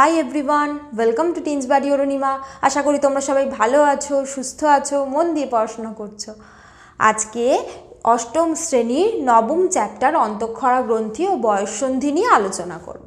Hi everyone welcome to teens বাড়ি অরুণিমা আশা করি তোমরা সবাই ভালো আছো, সুস্থ আছো, মন দিয়ে পড়াশোনা করছ। আজকে অষ্টম শ্রেণির নবম চ্যাপ্টার অন্তঃক্ষরা গ্রন্থি ও বয়ঃসন্ধি নিয়ে আলোচনা করব।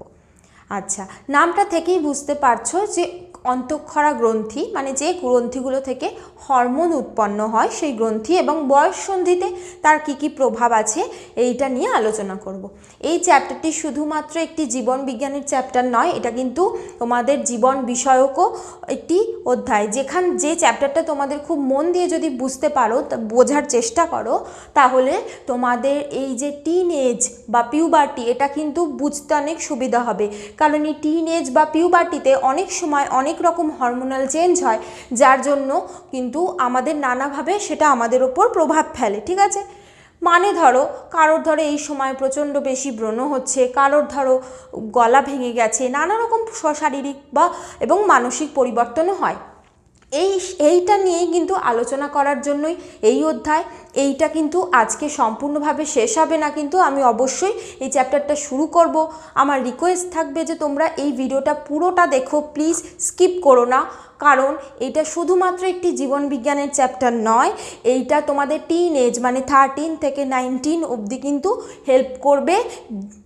আচ্ছা নামটা থেকেই বুঝতে পারছ যে অন্তঃক্ষরা গ্রন্থি মানে যে গ্রন্থিগুলো থেকে হরমোন উৎপন্ন হয়, সেই গ্রন্থি এবং বয়ঃসন্ধিতে তার কি কি প্রভাব আছে, এইটা নিয়ে আলোচনা করব। এই চ্যাপ্টারটি শুধুমাত্র একটি জীবন বিজ্ঞানের চ্যাপ্টার নয়, এটা কিন্তু তোমাদের জীবন বিষয়কও একটি অধ্যায়। যেখান, যে চ্যাপ্টারটা তোমাদের খুব মন দিয়ে যদি বুঝতে পারো বোঝার চেষ্টা করো, তাহলে তোমাদের এই যে টিন এজ বা পিউবার্টি এটা কিন্তু বুঝতে অনেক সুবিধা হবে। কারণ এই টিন এজ বা পিউবার্টিতে অনেক সময় অনেক রকম হরমোনাল চেঞ্জ হয়, যার জন্য কিন্তু আমাদের নানাভাবে সেটা আমাদের ওপর প্রভাব ফেলে, ঠিক আছে? মানে ধরো, কারোর ধরো এই সময় প্রচণ্ড বেশি ব্রণ হচ্ছে, কারোর ধরো গলা ভেঙে গেছে, নানা রকম শারীরিক বা এবং মানসিক পরিবর্তনও হয়। এই, এইটা নিয়েই কিন্তু আলোচনা করার জন্যই এই অধ্যায়। এইটা কিন্তু আজকে সম্পূর্ণভাবে শেষ হবে না কিন্তু আমি অবশ্যই এই চ্যাপ্টারটা শুরু করব। আমার রিকোয়েস্ট থাকবে যে তোমরা এই ভিডিওটা পুরোটা দেখো প্লিজ স্কিপ করো না। কারণ এটা শুধুমাত্র একটি জীবন বিজ্ঞানের চ্যাপ্টার নয়, এইটা তোমাদের টিন এজ মানে থার্টিন থেকে নাইনটিন অবধি কিন্তু হেল্প করবে।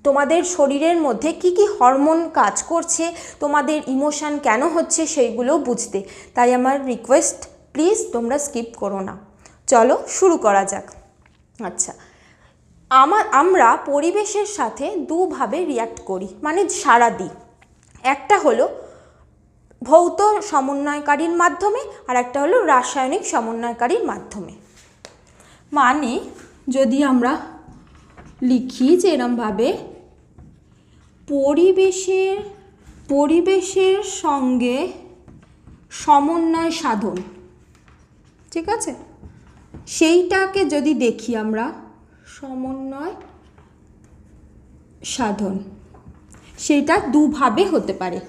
তোমাদের শরীরের মধ্যে কি কি হরমোন কাজ করছে, তোমাদের ইমোশান কেন হচ্ছে সেইগুলো বুঝতে। তাই আমার রিকোয়েস্ট প্লিজ তোমরা স্কিপ করো না। চলো শুরু করা যাক। আচ্ছা আমার, আমরা পরিবেশের সাথে দুভাবে রিয়াক্ট করি মানে সাড়া দিই একটা হলো ভৌত সমন্বয়কারীর মাধ্যমে আর একটা হলো রাসায়নিক সমন্বয়কারীর মাধ্যমে। মানে যদি আমরা লিখি যে এরমভাবে পরিবেশের পরিবেশের সঙ্গে সমন্বয় সাধন, ঠিক আছে? সেইটাকে যদি দেখি আমরা, সমন্বয় সাধন, সেটা দুভাবে হতে পারে।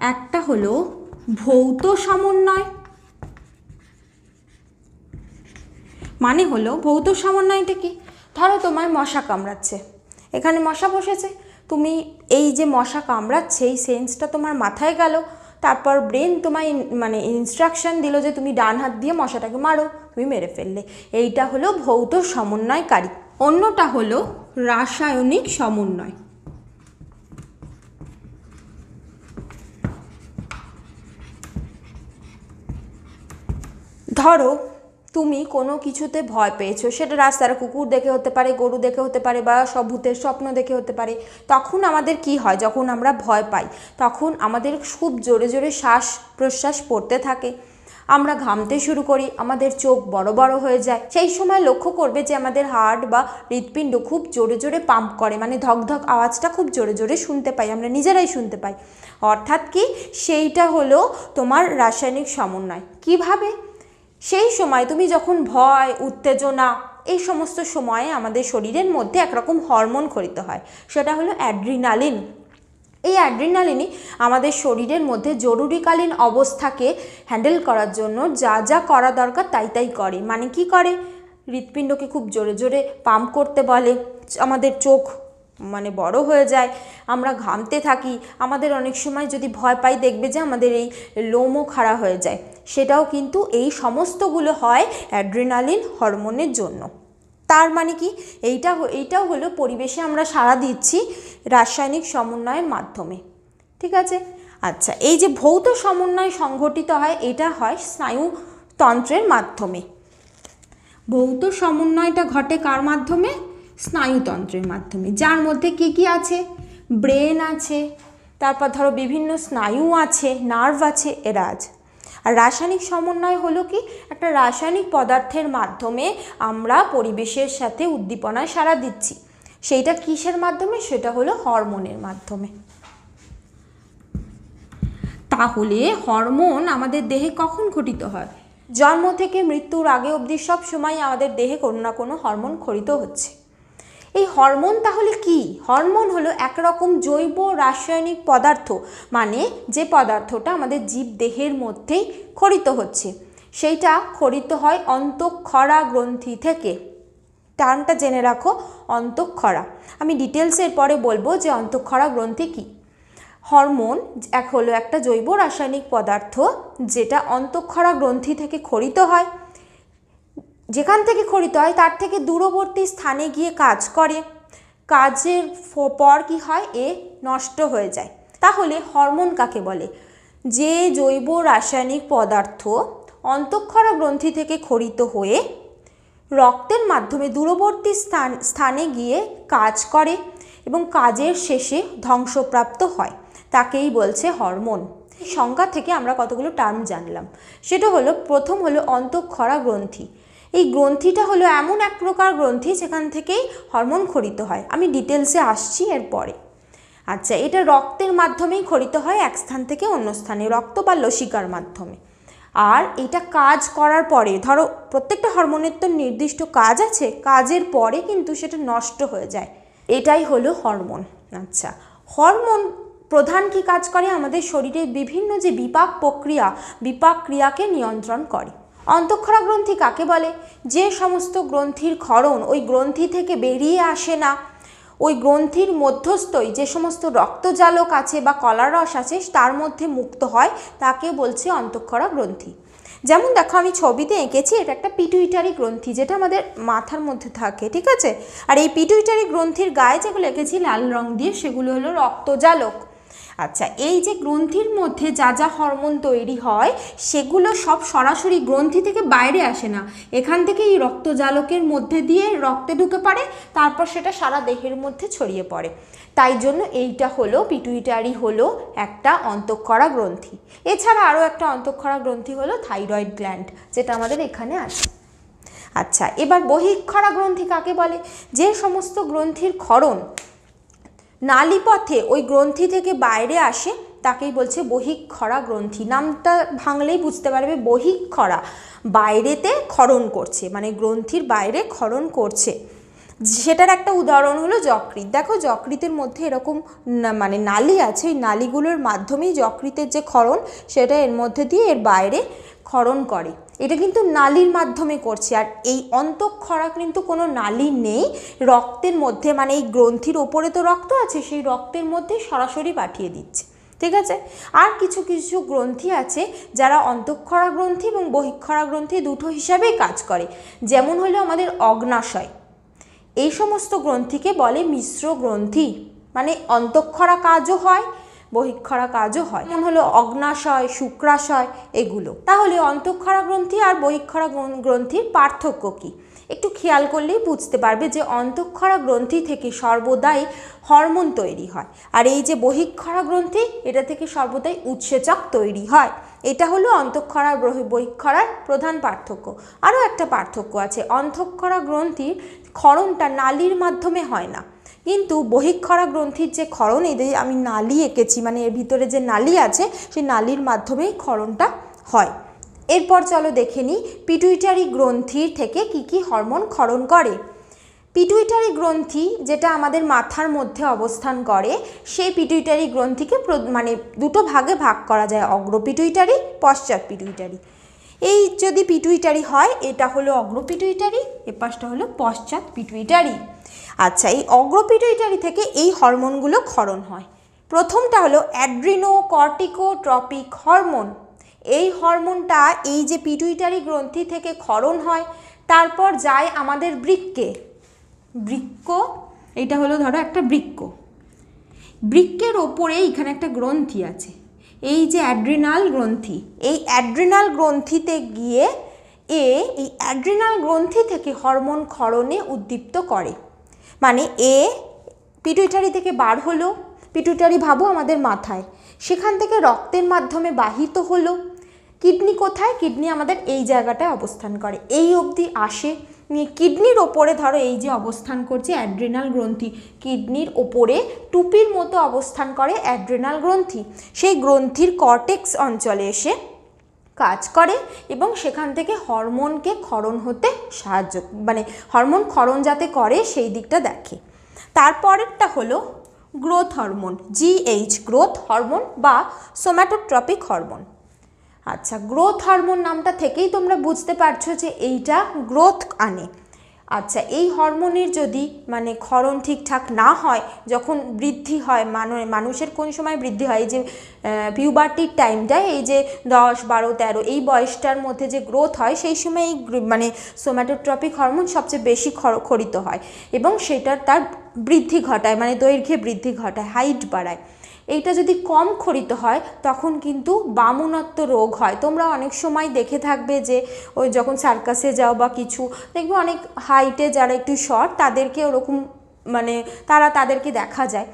একটা হলো ভৌত সমন্বয় মানে হলো ভৌত সমন্বয়টা কি? ধরো তোমায় মশা কামড়াচ্ছে। এখানে মশা বসেছে। তুমি এই যে মশা কামড়াচ্ছে, এই সেন্সটা তোমার মাথায় গেল। তারপর ব্রেন তোমায় মানে ইনস্ট্রাকশন দিল যে তুমি ডান হাত দিয়ে মশাটাকে মারো, তুমি মেরে ফেললে। এইটা হলো ভৌত সমন্বয়কারী। অন্যটা হলো রাসায়নিক সমন্বয়। ধরো, তুমি কোনো কিছুতে ভয় পেয়েছ, সেটা রাস্তার কুকুর দেখে হতে পারে, গরু দেখে হতে পারে, বা সব ভূতের স্বপ্ন দেখে হতে পারে, তখন আমাদের কি হয়? যখন আমরা ভয় পাই, তখন আমাদের খুব জোরে জোরে শ্বাস প্রশ্বাস পড়তে থাকে। আমরা ঘামতে শুরু করি, আমাদের চোখ বড় বড় হয়ে যায়। সেই সময় লক্ষ্য করবে যে আমাদের হার্ট বা হৃৎপিণ্ড খুব জোরে জোরে পাম্প করে মানে ধক ধক আওয়াজটা খুব জোরে জোরে শুনতে পাই, আমরা নিজেরাই শুনতে পাই। অর্থাৎ কি? সেইটা হলো তোমার রাসায়নিক সমন্বয়। কীভাবে? সেই সময় তুমি যখন ভয়, উত্তেজনা এই সমস্ত সময়ে আমাদের শরীরের মধ্যে একরকম হরমোন খরিত হয়, সেটা হলো অ্যাড্রিনালিন। এই অ্যাড্রিনালিনই আমাদের শরীরের মধ্যে জরুরিকালীন অবস্থাকে হ্যান্ডেল করার জন্য যা যা করা দরকার তাই তাই করে। মানে কি করে? হৃৎপিণ্ডকে খুব জোরে জোরে পাম্প করতে বলে, আমাদের চোখ মানে বড় হয়ে যায়, আমরা ঘামতে থাকি, আমাদের অনেক সময় যদি ভয় পাই দেখবে যে আমাদের এই লোমও খাড়া হয়ে যায়। সেটাও কিন্তু এই সমস্তগুলো হয় অ্যাড্রিনালিন হরমোনের জন্য। তার মানে কি? এইটা এইটাও হলো পরিবেশে আমরা সাড়া দিচ্ছি রাসায়নিক সমন্বয়ের মাধ্যমে। ঠিক আছে? আচ্ছা এই যে ভৌত সমন্বয় সংঘটিত হয়, এটা হয় স্নায়ুতন্ত্রের মাধ্যমে। ভৌত সমন্বয়টা ঘটে কার মাধ্যমে? স্নায়ুতন্ত্রের মাধ্যমে, যার মধ্যে কি কি আছে? ব্রেন আছে, তারপর ধরো বিভিন্ন স্নায়ু আছে, নার্ভ আছে, এরা আছে। আর রাসায়নিক সমন্বয় হলো কি? একটা রাসায়নিক পদার্থের মাধ্যমে আমরা পরিবেশের সাথে উদ্দীপনায় সাড়া দিচ্ছি। সেইটা কিসের মাধ্যমে? সেটা হলো হরমোনের মাধ্যমে। তাহলে হরমোন আমাদের দেহে কখন ঘটিত হয়? জন্ম থেকে মৃত্যুর আগে অবধি সব সময় আমাদের দেহে কোনো না কোনো হরমোন খরিত হচ্ছে। এই হরমোন তাহলে কি? হরমোন হলো একরকম জৈব রাসায়নিক পদার্থ মানে যে পদার্থটা আমাদের জীব দেহের মধ্যেই খরিত হচ্ছে। সেইটা খরিত হয় অন্তঃক্ষরা গ্রন্থি থেকে। টার্মটা জেনে রাখো, অন্তঃক্ষরা। আমি ডিটেলসের পরে বলব যে অন্তঃক্ষরা গ্রন্থি কী। হরমোন এক হলো একটা জৈব রাসায়নিক পদার্থ যেটা অন্তঃক্ষরা গ্রন্থি থেকে খরিত হয়। যেখান থেকে খরিত হয়, তার থেকে দূরবর্তী স্থানে গিয়ে কাজ করে। কাজের পর কি হয়? এ নষ্ট হয়ে যায়। তাহলে হরমোন কাকে বলে? যে জৈব রাসায়নিক পদার্থ অন্তঃক্ষরা গ্রন্থি থেকে খরিত হয়ে রক্তের মাধ্যমে দূরবর্তী স্থান, স্থানে গিয়ে কাজ করে এবং কাজের শেষে ধ্বংসপ্রাপ্ত হয়। তাকেই বলছে হরমোন। সংজ্ঞা থেকে আমরা কতগুলো টার্ম জানলাম। সেটা হলো, প্রথম হলো অন্তঃক্ষরা গ্রন্থি। এই গ্রন্থিটা হলো এমন এক প্রকার গ্রন্থি যেখান থেকেই হরমোন খরিত হয়। আমি ডিটেলসে আসছি এরপরে আচ্ছা এটা রক্তের মাধ্যমেই খরিত হয়, এক স্থান থেকে অন্য স্থানে, রক্ত বা লসিকার মাধ্যমে। আর এটা কাজ করার পরে, ধরো প্রত্যেকটা হরমোনের তো নির্দিষ্ট কাজ আছে, কাজের পরে কিন্তু সেটা নষ্ট হয়ে যায়। এটাই হলো হরমোন। আচ্ছা হরমোন প্রধান কি কাজ করে? আমাদের শরীরে বিভিন্ন যে বিপাক প্রক্রিয়া, বিপাক ক্রিয়াকে নিয়ন্ত্রণ করে। অন্তঃক্ষরা গ্রন্থি কাকে বলে? যে সমস্ত গ্রন্থির ক্ষরণ ওই গ্রন্থি থেকে বেরিয়ে আসে না। ওই গ্রন্থির মধ্যস্থই যে সমস্ত রক্তজালক আছে বা কলার রস আছে, তার মধ্যে মুক্ত হয়, তাকে বলছে অন্তঃক্ষরা গ্রন্থি। যেমন দেখো, আমি ছবিতে এঁকেছি, এটা একটা পিটুইটারি গ্রন্থি, যেটা আমাদের মাথার মধ্যে থাকে, ঠিক আছে? আর এই পিটুইটারি গ্রন্থির গায়ে যেগুলো এঁকেছি, লাল রং দিয়ে, সেগুলো হলো রক্তজালক। আচ্ছা এই যে গ্রন্থির মধ্যে যা যা হরমোন তৈরি হয়, সেগুলো সব সরাসরি গ্রন্থি থেকে বাইরে আসে না। এখান থেকে এই রক্তজালকের মধ্যে দিয়ে রক্তে ঢুকে পড়ে, তারপর সেটা সারা দেহের মধ্যে ছড়িয়ে পড়ে। তাই জন্য এইটা হলো পিটুইটারি হলো একটা অন্তঃক্ষরা গ্রন্থি। এছাড়া আরও একটা অন্তঃক্ষরা গ্রন্থি হলো থাইরয়েড গ্ল্যান্ড যেটা আমাদের এখানে আছে। আচ্ছা এবার বহিক্ষরা গ্রন্থি কাকে বলে? যে সমস্ত গ্রন্থির ক্ষরণ নালীপথে ওই গ্রন্থি থেকে বাইরে আসে, তাকেই বলছে বহিক্ষরা গ্রন্থি। নামটা ভাঙলেই বুঝতে পারবে বহিক্ষরা। বাইরেতে ক্ষরণ করছে মানে গ্রন্থির বাইরে ক্ষরণ করছে। সেটার একটা উদাহরণ হলো যকৃৎ। দেখো যকৃতের মধ্যে এরকম মানে নালি আছে এই নালীগুলোর মাধ্যমেই যকৃতের যে ক্ষরণ, সেটা এর মধ্যে দিয়ে এর বাইরে ক্ষরণ করে। এটা কিন্তু নালীর মাধ্যমে করছে। আর এই অন্তঃক্ষরা কিন্তু কোনো নালি নেই। রক্তের মধ্যে মানে এই গ্রন্থির ওপরে তো রক্ত আছে, সেই রক্তের মধ্যে সরাসরি পাঠিয়ে দিচ্ছে। ঠিক আছে? আর কিছু কিছু গ্রন্থি আছে যারা অন্তঃক্ষরা গ্রন্থি এবং বহিক্ষরা গ্রন্থি দুটো হিসাবেই কাজ করে। যেমন হলো আমাদের অগ্নাশয়। এই সমস্ত গ্রন্থিকে বলে মিশ্র গ্রন্থি। মানে অন্তঃক্ষরা কাজও হয় বহিক্ষরা কাজও হয়। যেমন হলো অগ্নাশয়, শুক্রাশয় এগুলো। তাহলে অন্তঃক্ষরা গ্রন্থি আর বহিক্ষরা গ্রন- গ্রন্থির পার্থক্য কী? একটু খেয়াল করলেই বুঝতে পারবে যে অন্তঃক্ষরা গ্রন্থি থেকে সর্বদাই হরমোন তৈরি হয়। আর এই যে বহিক্ষরা গ্রন্থি, এটা থেকে সর্বদাই উৎসেচক তৈরি হয়। এটা হলো অন্তঃক্ষরা বহিক্ষরার প্রধান পার্থক্য। আরও একটা পার্থক্য আছে, অন্তঃক্ষরা গ্রন্থির ক্ষরণটা নালীর মাধ্যমে হয় না। কিন্তু বহিক্ষরা গ্রন্থির যে ক্ষরণ যে আমি নালি এঁকেছি মানে এর ভিতরে যে নালি আছে, সেই নালীর মাধ্যমেই ক্ষরণটা হয়। এরপর চলো দেখে নিই, পিটুইটারি গ্রন্থির থেকে কি কি হরমোন ক্ষরণ করে? পিটুইটারি গ্রন্থি যেটা আমাদের মাথার মধ্যে অবস্থান করে, সেই পিটুইটারি গ্রন্থিকে মানে দুটো ভাগে ভাগ করা যায় অগ্র পিটুইটারি পশ্চাৎ পিটুইটারি এই যদি পিটুইটারি হয়, এটা হলো অগ্র পিটুইটারি এ পাশটা হলো পশ্চাৎ পিটুইটারি আচ্ছা এই অগ্র পিটুইটারি থেকে এই হরমোনগুলো ক্ষরণ হয়। প্রথমটা হলো অ্যাড্রিনো কর্টিকোট্রপিক হরমোন এই হরমোনটা এই যে পিটুইটারি গ্রন্থি থেকে ক্ষরণ হয়, তারপর যায় আমাদের বৃক্কে। বৃক্ক, এটা হলো ধরো একটা বৃক্ক। বৃক্কের ওপরে এখানে একটা গ্রন্থি আছে। এই যে অ্যাড্রিনাল গ্রন্থি, এই অ্যাড্রিনাল গ্রন্থিতে গিয়ে এ, এই অ্যাড্রিনাল গ্রন্থি থেকে হরমোন ক্ষরণে উদ্দীপ্ত করে। মানে এ, পিটুইটারি থেকে বার হলো, পিটুইটারি ভাবো আমাদের মাথায়। সেখান থেকে রক্তের মাধ্যমে বাহিত হলো। কিডনি কোথায়? কিডনি আমাদের এই জায়গাটায় অবস্থান করে। এই অবধি আসে। কিডনির ওপরে, ধরো এই যে অবস্থান করছে অ্যাড্রেনাল গ্রন্থি, কিডনির ওপরে টুপির মতো অবস্থান করে অ্যাড্রেনাল গ্রন্থি। সেই গ্রন্থির কর্টেক্স অঞ্চলে এসে কাজ করে এবং সেখান থেকে হরমোনকে ক্ষরণ হতে সাহায্য মানে হরমোন ক্ষরণ যাতে করে সেই দিকটা দেখে। তারপরেরটা হলো growth hormone GH growth hormone বা সোম্যাটোট্রপিক হরমোন আচ্ছা গ্রোথ হরমোন নামটা থেকেই তোমরা বুঝতে পারছ যে এইটা গ্রোথ আনে। আচ্ছা এই হরমোনের যদি মানে ক্ষরণ ঠিকঠাক না হয়, যখন বৃদ্ধি হয়, মানু মানুষের কোন সময় বৃদ্ধি হয়, এই যে পিউবার্টির টাইমটা এই যে দশ, বারো, তেরো, এই বয়সটার মধ্যে যে গ্রোথ হয়, সেই সময় এই মানে সোম্যাটোট্রপিক হরমোন সবচেয়ে বেশি খর- খরিত হয় এবং সেটার তার বৃদ্ধি ঘটায় মানে দৈর্ঘ্যে বৃদ্ধি ঘটায় হাইট বাড়ায়। এইটা যদি কম খরিত হয়, তখন কিন্তু বামুনত্ব রোগ হয়। তোমরা অনেক সময় দেখে থাকবে যে, ওই যখন সার্কাসে যাও বা কিছু, দেখবে অনেক হাইটে যারা একটু শর্ট তাদেরকে ওরকম মানে তারা তাদেরকে দেখা যায়।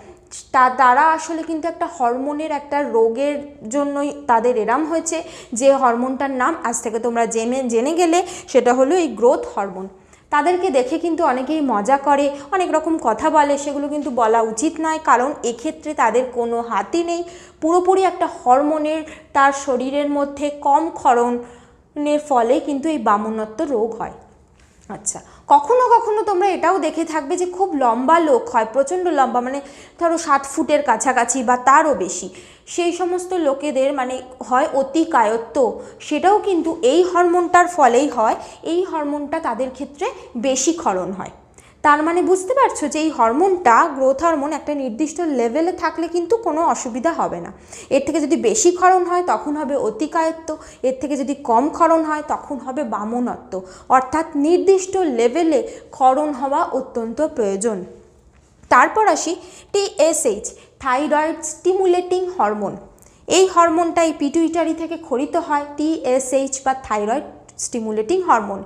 তা, তারা আসলে কিন্তু একটা হরমোনের একটা রোগের জন্যই তাদের এরাম হয়েছে। যে হরমোনটার নাম, আজ থেকে তোমরা জেনে জেনে গেলে সেটা হলো এই গ্রোথ হরমোন তাদেরকে দেখে কিন্তু অনেকেই মজা করে, অনেক রকম কথা বলে, সেগুলো কিন্তু বলা উচিত নয়। কারণ এক্ষেত্রে তাদের কোনো হাতি নেই। পুরোপুরি একটা হরমোনের তার শরীরের মধ্যে কম ক্ষরণের ফলে কিন্তু এই বামনত্ব রোগ হয়। আচ্ছা কখনো কখনো তোমরা এটাও দেখে থাকবে যে খুব লম্বা লোক হয়, প্রচণ্ড লম্বা মানে ধরো সাত ফুটের কাছাকাছি বা তারও বেশি। সেই সমস্ত লোকেদের মানে হয় অতি কায়ত্ব, সেটাও কিন্তু এই হরমোনটার ফলেই হয়, এই হরমোনটা তাদের ক্ষেত্রে বেশি ক্ষরণ হয়। তার মানে বুঝতে পারছ যে এই হরমোনটা গ্রোথ হরমোন একটা নির্দিষ্ট লেভেলে থাকলে কিন্তু কোনো অসুবিধা হবে না। এর থেকে যদি বেশি ক্ষরণ হয়, তখন হবে অতিকায়ত্ব এর থেকে যদি কম ক্ষরণ হয়, তখন হবে বামনত্ব। অর্থাৎ নির্দিষ্ট লেভেলে ক্ষরণ হওয়া অত্যন্ত প্রয়োজন। তারপর আসি টিএসএইচ থাইরয়েড স্টিমুলেটিং হরমোন এই হরমোনটা এই পিটুইটারি থেকে খরিত হয় টিএসএইচ বা থাইরয়েড স্টিমুলেটিং হরমোন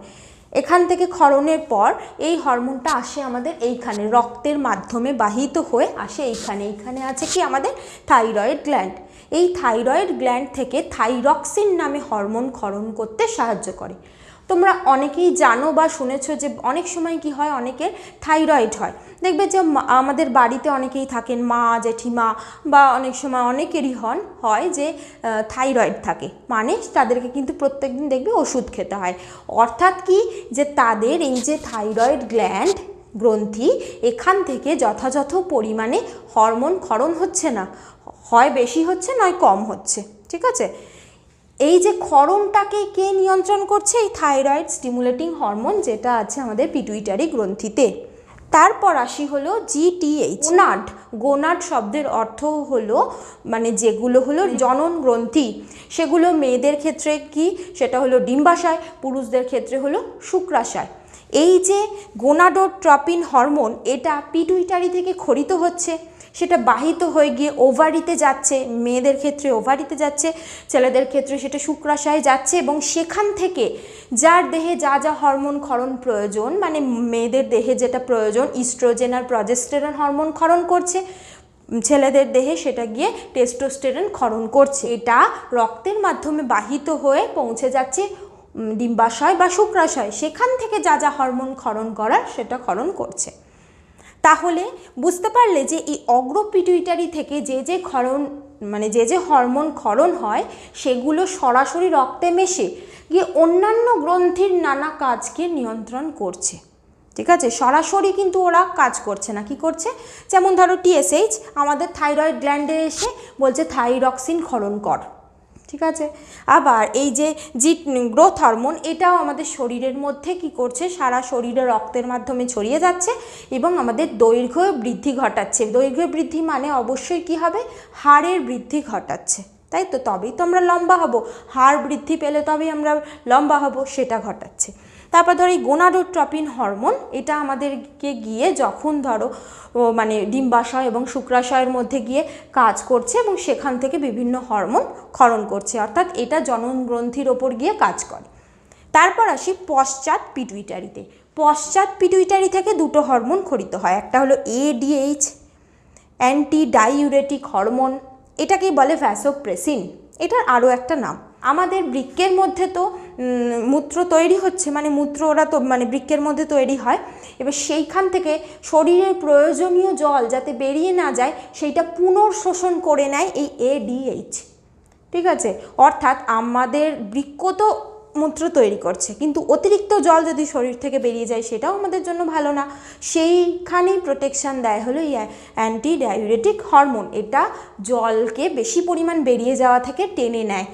এখান থেকে খরণের পর এই হরমোনটা আসে আমাদের এইখানে, রক্তের মাধ্যমে বাহিত হয়ে আসে এইখানে। এইখানে আছে কি? আমাদের থাইরয়েড গ্ল্যান্ড। এই থাইরয়েড গ্ল্যান্ড থেকে থাইরক্সিন নামে হরমোন ক্ষরণ করতে সাহায্য করে। তোমরা অনেকেই জানো বা শুনেছো যে অনেক সময় কি হয়, অনেকের থাইরয়েড হয়। দেখবে যে আমাদের বাড়িতে অনেকেই থাকেন, মা, জেঠিমা বা অনেক সময় অনেকেরই হন, হয় যে থাইরয়েড থাকে। মানে তাদেরকে কিন্তু প্রত্যেকদিন দেখবে ওষুধ খেতে হয়। অর্থাৎ কি? যে তাদের এই যে থাইরয়েড গ্ল্যান্ড গ্রন্থি, এখান থেকে যথাযথ পরিমাণে হরমোন ক্ষরণ হচ্ছে না। হয় বেশি হচ্ছে, নয় কম হচ্ছে। ঠিক আছে? এই যে ক্ষরণটাকে কে নিয়ন্ত্রণ করছে? এই থাইরয়েড স্টিমুলেটিং হরমোন যেটা আছে আমাদের পিটুইটারি গ্রন্থিতে। তারপর আসি হলো জিটিএইচ গোনাড। গোনাড শব্দের অর্থ হলো মানে যেগুলো হলো জনন গ্রন্থি। সেগুলো মেয়েদের ক্ষেত্রে কি? সেটা হলো ডিম্বাশয়, পুরুষদের ক্ষেত্রে হলো শুক্রাশয়। এই যে গোনাডোট্রপিন হরমোন, এটা পিটুইটারি থেকে খরিত হচ্ছে। সেটা বাহিত হয়ে গিয়ে ওভারিতে যাচ্ছে, মেয়েদের ক্ষেত্রে ওভারিতে যাচ্ছে, ছেলেদের ক্ষেত্রে সেটা শুক্রাশয়ে যাচ্ছে এবং সেখান থেকে যার দেহে যা যা হরমোন ক্ষরণ প্রয়োজন মানে মেয়েদের দেহে যেটা প্রয়োজন ইস্ট্রোজেন আর প্রজেস্টেরন হরমোন ক্ষরণ করছে, ছেলেদের দেহে সেটা গিয়ে টেস্টোস্টেরন ক্ষরণ করছে। এটা রক্তের মাধ্যমে বাহিত হয়ে পৌঁছে যাচ্ছে ডিম্বাশয় বা শুক্রাশয়, সেখান থেকে যা যা হরমোন ক্ষরণ করার সেটা ক্ষরণ করছে। তাহলে বুঝতে পারলে যে এই অগ্রপিটুইটারি থেকে যে যে ক্ষরণ মানে যে যে হরমোন ক্ষরণ হয়, সেগুলো সরাসরি রক্তে মেশে গিয়ে অন্যান্য গ্রন্থির নানা কাজকে নিয়ন্ত্রণ করছে। ঠিক আছে? সরাসরি কিন্তু ওরা কাজ করছে না। কি করছে? যেমন ধরো টিএসএইচ আমাদের থাইরয়েড গ্ল্যান্ডে এসে বলছে থাইরক্সিন ক্ষরণ কর। ঠিক আছে? আবার এই যে জি গ্রোথ হরমোন এটাও আমাদের শরীরের মধ্যে কি করছে? সারা শরীরে রক্তের মাধ্যমে ছড়িয়ে যাচ্ছে এবং আমাদের দৈর্ঘ্য বৃদ্ধি ঘটাচ্ছে। দৈর্ঘ্য বৃদ্ধি মানে অবশ্যই কি হবে? হাড়ের বৃদ্ধি ঘটাচ্ছে। তাই তো? তবেই তো আমরা লম্বা হব। হাড় বৃদ্ধি পেলে তবেই আমরা লম্বা হব, সেটা ঘটাচ্ছে। তারপর ধরো এই গোনাডোট্রপিন হরমোন, এটা আমাদেরকে গিয়ে যখন ধরো মানে ডিম্বাশয় এবং শুক্রাশয়ের মধ্যে গিয়ে কাজ করছে এবং সেখান থেকে বিভিন্ন হরমোন ক্ষরণ করছে, অর্থাৎ এটা জনন গ্রন্থির ওপর গিয়ে কাজ করে। তারপর আসি পশ্চাৎ পিটুইটারিতে। পশ্চাৎ পিটুইটারি থেকে দুটো হরমোন খরিত হয়, একটা হলো এডিএইচ অ্যান্টি ডাইউরেটিক হরমোন, এটাকেই বলে ভ্যাসোপ্রেসিন, এটার আরও একটা নাম। আমাদের বৃক্কের মধ্যে তো মূত্র তৈরি হচ্ছে মানে মূত্র ওরা তো মানে বৃক্ষের মধ্যে তৈরি হয়। এবার সেইখান থেকে শরীরের প্রয়োজনীয় জল যাতে বেরিয়ে না যায়, সেইটা পুনর্শোষণ করে নেয় এই এডিএইচ ঠিক আছে? অর্থাৎ আমাদের বৃক্ষ তো মূত্র তৈরি করছে, কিন্তু অতিরিক্ত জল যদি শরীর থেকে বেরিয়ে যায়, সেটাও আমাদের জন্য ভালো না। সেইখানেই প্রোটেকশান দেয় হলো এই অ্যান্টি ডায়ুরেটিক হরমোন এটা জলকে বেশি পরিমাণ বেরিয়ে যাওয়া থেকে টেনে নেয়।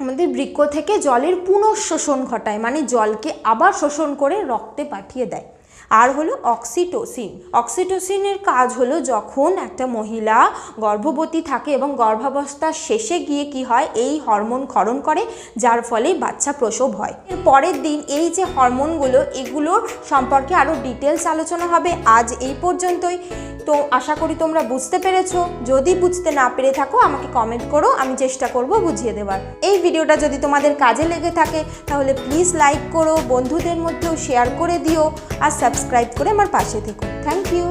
আমাদের বৃক্ষ থেকে জলের পুনঃশোষণ ঘটায় মানে জলকে আবার শোষণ করে রক্তে পাঠিয়ে দেয়। আর হলো অক্সিটোসিন। অক্সিটোসিনের কাজ হলো যখন একটা মহিলা গর্ভবতী থাকে এবং গর্ভাবস্থার শেষে গিয়ে কি হয়, এই হরমোন ক্ষরণ করে, যার ফলে বাচ্চা প্রসব হয়। এর পরের দিন এই যে হরমোনগুলো, এগুলোর সম্পর্কে আরও ডিটেলস আলোচনা হবে। আজ এই পর্যন্তই। তো আশা করি তোমরা বুঝতে পেরেছ। যদি বুঝতে না পেরে থাকো, আমাকে কমেন্ট করো, আমি চেষ্টা করব বুঝিয়ে দেওয়ার। এই ভিডিওটা যদি তোমাদের কাজে লেগে থাকে, তাহলে প্লিজ লাইক করো, বন্ধুদের মধ্যেও শেয়ার করে দিও, আর সাবস্ক্রাইব করে আমার পাশে থেকো। Thank you